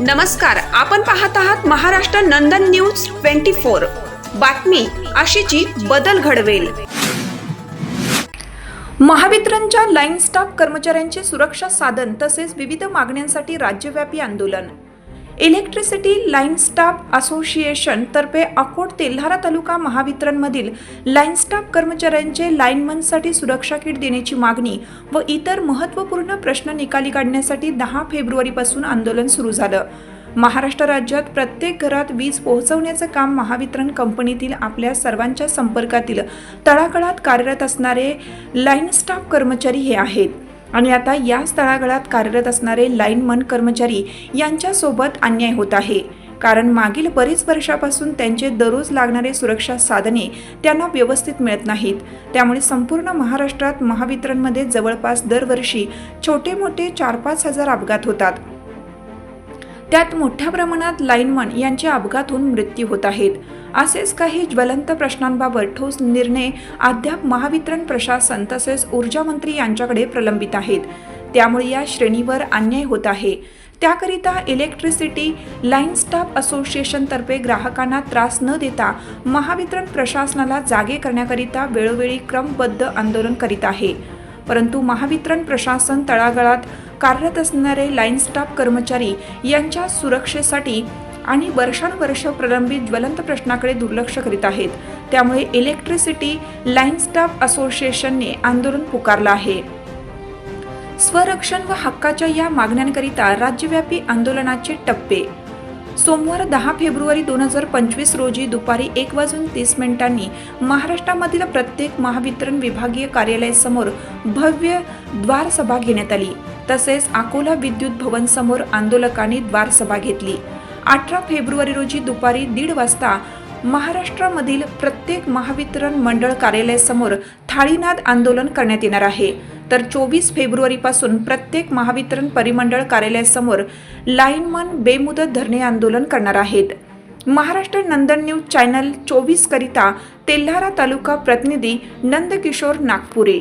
नमस्कार आपण पाहत आहात Maharashtra Nandan news twenty four. बातमी अशीची बदल घडवेल. महावितरणच्या लाईन स्टाफ कर्मचाऱ्यांचे सुरक्षा साधन तसेच विविध मागण्यांसाठी राज्यव्यापी आंदोलन. इलेक्ट्रिसिटी लाईन स्टाफ असोसिएशन तर्फे अकोट तेल्हारा तालुका महावितरणमधील लाईन स्टाफ कर्मचाऱ्यांचे लाईनमनसाठी सुरक्षा किट देण्याची मागणी व इतर महत्त्वपूर्ण प्रश्न निकाली काढण्यासाठी दहा फेब्रुवारीपासून आंदोलन सुरू झालं. महाराष्ट्र राज्यात प्रत्येक घरात वीज पोहोचवण्याचं काम महावितरण कंपनीतील आपल्या सर्वांच्या संपर्कातील तळागाळात कार्यरत असणारे लाईन स्टाफ कर्मचारी हे आहेत. आणि आता या स्थळागळात कार्यरत असणारे लाईनमन कर्मचारी यांच्यासोबत अन्याय होत आहे. कारण मागील बरीच वर्षापासून त्यांचे दररोज लागणारे सुरक्षा साधने त्यांना व्यवस्थित मिळत नाहीत. त्यामुळे संपूर्ण महाराष्ट्रात महावितरणमध्ये जवळपास दरवर्षी छोटे मोठे चार पाच हजार अपघात होतात. त्यात मोठ्या प्रमाणात लाईनमन यांचे अपघात होऊन मृत्यू होत आहेत. असेच काही ज्वलंत प्रश्नांबाबत ठोस निर्णय अद्याप महावितरण प्रशासन तसेच ऊर्जा मंत्री यांच्याकडे प्रलंबित आहेत. त्यामुळे या श्रेणीवर अन्याय होत आहे. त्याकरिता इलेक्ट्रिसिटी लाईन स्टाफ असोसिएशनतर्फे ग्राहकांना त्रास न देता महावितरण प्रशासनाला जागे करण्याकरिता वेळोवेळी क्रमबद्ध आंदोलन करीत आहे. परंतु महावितरण प्रशासन तळागाळात कार्यरत असणारे लाईन स्टाफ कर्मचारी यांच्या सुरक्षेसाठी आणि वर्षानुवर्ष प्रलंबित ज्वलंत प्रश्नाकडे दुर्लक्ष करीत आहेत. त्यामुळे इलेक्ट्रिसिटी लाईन स्टाफ असोसिएशनने आंदोलन पुकारलं आहे. स्वरक्षण व हक्काच्या या मागण्यांकरिता राज्यव्यापी आंदोलनाचे टप्पे सोमवार दहा फेब्रुवारी दोन हजार पंचवीस रोजी दुपारी एक वाजून तीस मिनिटांनी महाराष्ट्रामधील प्रत्येक महावितरण विभागीय कार्यालयासमोर भव्य द्वारसभा घेण्यात आली. तसेच अकोला विद्युत भवन समोर आंदोलकांनी द्वारसभा घेतली. अठरा फेब्रुवारी रोजी दुपारी दीड वाजता महाराष्ट्रामधील प्रत्येक महावितरण मंडळ कार्यालयासमोर थाळीनाद आंदोलन करण्यात येणार आहे. तर चोवीस फेब्रुवारीपासून प्रत्येक महावितरण परिमंडळ कार्यालयासमोर लाईनमन बेमुदत धरणे आंदोलन करणार आहेत. महाराष्ट्र नंदन न्यूज चॅनल चोवीस करिता तेल्हारा तालुका प्रतिनिधी नंदकिशोर नागपुरे.